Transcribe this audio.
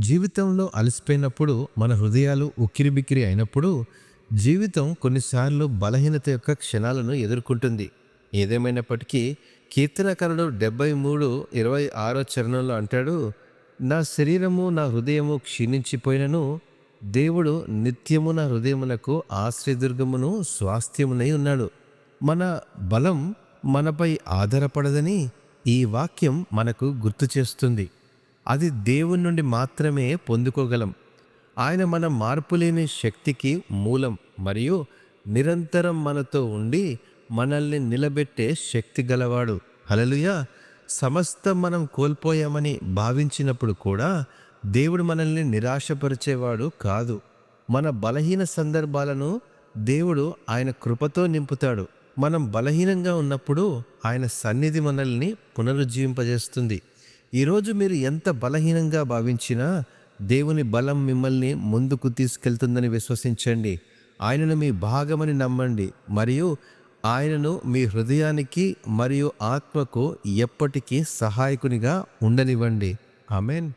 జీవితంలో అలసిపోయినప్పుడు మన హృదయాలు ఉక్కిరిబిక్కిరి అయినప్పుడు జీవితం కొన్నిసార్లు బలహీనత యొక్క క్షణాలను ఎదుర్కొంటుంది. ఏదేమైనప్పటికీ కీర్తనకారుడు డెబ్బై మూడు ఇరవై ఆరో చరణంలో అంటాడు నా శరీరము నా హృదయము క్షీణించిపోయినను దేవుడు నిత్యము నా హృదయమునకు ఆశ్రయదుర్గమును స్వాస్థ్యమునై ఉన్నాడు. మన బలం మనపై ఆధారపడదని ఈ వాక్యం మనకు గుర్తు చేస్తుంది. అది దేవుని నుండి మాత్రమే పొందుకోగలం. ఆయన మన మార్పులేని శక్తికి మూలం మరియు నిరంతరం మనతో ఉండి మనల్ని నిలబెట్టే శక్తి గలవాడు. హలలుయ సమస్తం మనం కోల్పోయామని భావించినప్పుడు కూడా దేవుడు మనల్ని నిరాశపరిచేవాడు కాదు. మన బలహీన సందర్భాలను దేవుడు ఆయన కృపతో నింపుతాడు. మనం బలహీనంగా ఉన్నప్పుడు ఆయన సన్నిధి మనల్ని పునరుజ్జీవింపజేస్తుంది. ఈరోజు మీరు ఎంత బలహీనంగా భావించినా దేవుని బలం మిమ్మల్ని ముందుకు తీసుకెళ్తుందని విశ్వసించండి. ఆయనను మీ భాగమని నమ్మండి. మరియు ఆయనను మీ హృదయానికి మరియు ఆత్మకు ఎప్పటికీ సహాయకునిగా ఉండనివ్వండి. ఆమెన్.